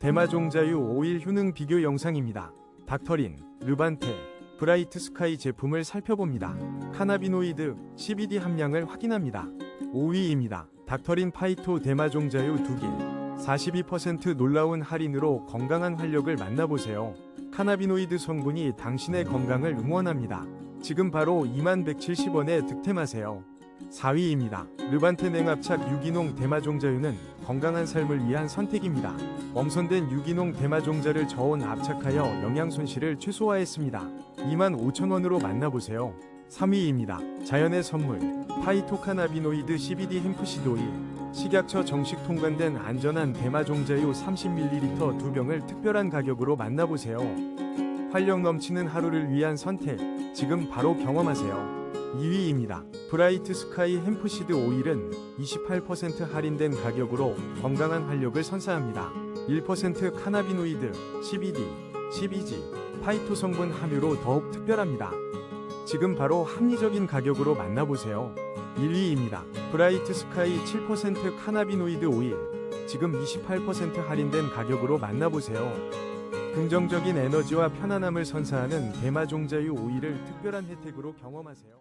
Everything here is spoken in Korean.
대마종자유 오일 효능 비교 영상입니다. 닥터린, 르반테, 브라이트 스카이 제품을 살펴봅니다. 카나비노이드, CBD 함량을 확인합니다. 5위입니다. 닥터린 파이토 대마종자유 2길. 42% 놀라운 할인으로 건강한 활력을 만나보세요. 카나비노이드 성분이 당신의 건강을 응원합니다. 지금 바로 2170원에 득템하세요. 4위입니다. 르반테 냉압착 유기농 대마종자유는 건강한 삶을 위한 선택입니다. 엄선된 유기농 대마종자를 저온 압착하여 영양 손실을 최소화했습니다. 25,000원으로 만나보세요. 3위입니다. 자연의 선물 파이토카나비노이드 CBD 햄프시드 오일 식약처 정식 통관된 안전한 대마종자유 30ml 2병을 특별한 가격으로 만나보세요. 활력 넘치는 하루를 위한 선택 지금 바로 경험하세요. 2위입니다. 브라이트 스카이 햄프시드 오일은 28% 할인된 가격으로 건강한 활력을 선사합니다. 1% 카나비노이드, CBD, CBG, 파이토 성분 함유로 더욱 특별합니다. 지금 바로 합리적인 가격으로 만나보세요. 1위입니다. 브라이트 스카이 7% 카나비노이드 오일. 지금 28% 할인된 가격으로 만나보세요. 긍정적인 에너지와 편안함을 선사하는 대마종자유 오일을 특별한 혜택으로 경험하세요.